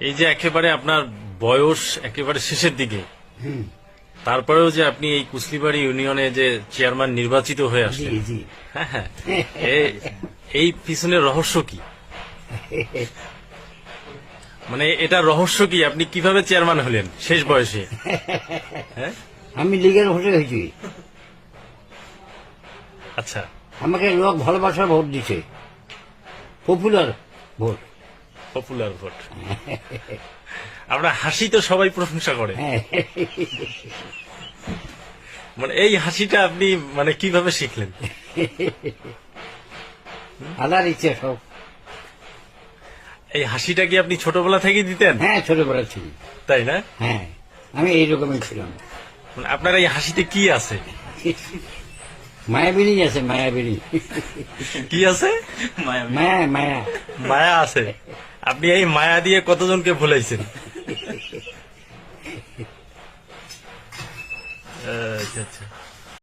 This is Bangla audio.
এই যে একেবারে আপনার বয়স একেবারে শেষের দিকে তারপরেও যে আপনি এই কুসলিবাড়ি ইউনিয়নে যে চেয়ারম্যান নির্বাচিত হয়ে আসলেন। হ্যাঁ হ্যাঁ। এই পিছনের রহস্য কি? মানে এটা রহস্য কি? আপনি কীভাবে চেয়ারম্যান হলেন শেষ বয়সে? হ্যাঁ? আমি লিগের ভোটে হয়েছি। আচ্ছা। আমাকে লোক ভালোবাসা ভোট দিছে। Popular vote. পপুলার ভোট আপনার হাসি তো সবাই প্রশংসা করে। মানে এই হাসিটা আপনি মানে কীভাবে শিখলেন? আলার ইচ্ছে সব। এই হাসিটা কি আপনি ছোটবেলা থেকেই দিতেন? হ্যাঁ ছোটবেলা ছিল তাই না? হ্যাঁ আমি এইরকমই ছিলাম। মানে আপনার এই হাসিতে কি আছে? মায়াবিনী আছে মায়াবিনী। কি আছে? মায়া মায়া। মায়া আছে। আপনি এই মায়া দিয়ে কতজনকে ভুলাইছেন? আচ্ছা আচ্ছা।